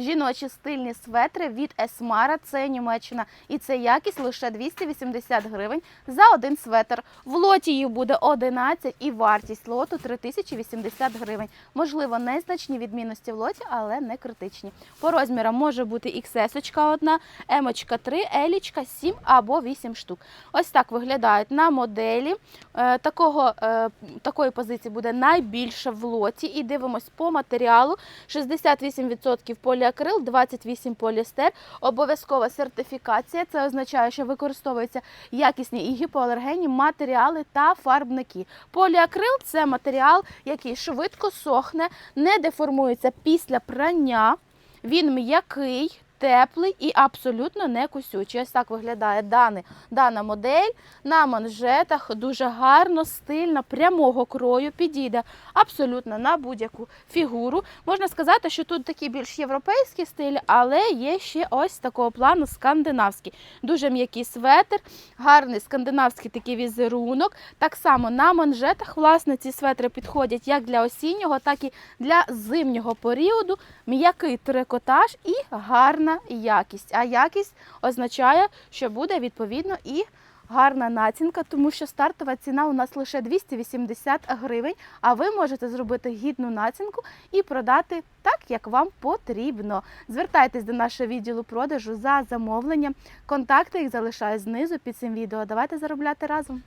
Жіночі стильні светри від Есмара, це Німеччина. І це якість лише 280 гривень за один светр. В лоті їх буде 11 і вартість лоту 3080 гривень. Можливо, незначні відмінності в лоті, але не критичні. По розмірам може бути XS одна, М 3, L 7 або 8 штук. Ось так виглядають на моделі. Е, Такого, е, такої позиції буде найбільше в лоті. І дивимось по матеріалу. 68% поліакрил, 28% поліестер. Обов'язкова сертифікація. Це означає, що використовуються якісні і гіпоалергенні матеріали та фарбники. Поліакрил це матеріал, який швидко сохне, не деформується після прання. Він м'який, теплий і абсолютно не кусючий. Ось так виглядає дана, дана модель на манжетах. Дуже гарно, стильно, прямого крою підійде абсолютно на будь-яку фігуру. Можна сказати, що тут такий більш європейський стиль, але є ще ось такого плану скандинавський. Дуже м'який светр, гарний скандинавський такий візерунок. Так само на манжетах, власне, ці светри підходять як для осіннього, так і для зимнього періоду. М'який трикотаж і гарна якість. А якість означає, що буде відповідно і гарна націнка, тому що стартова ціна у нас лише 280 гривень, а ви можете зробити гідну націнку і продати так, як вам потрібно. Звертайтесь до нашого відділу продажу за замовленням. Контакти їх залишаю знизу під цим відео. Давайте заробляти разом.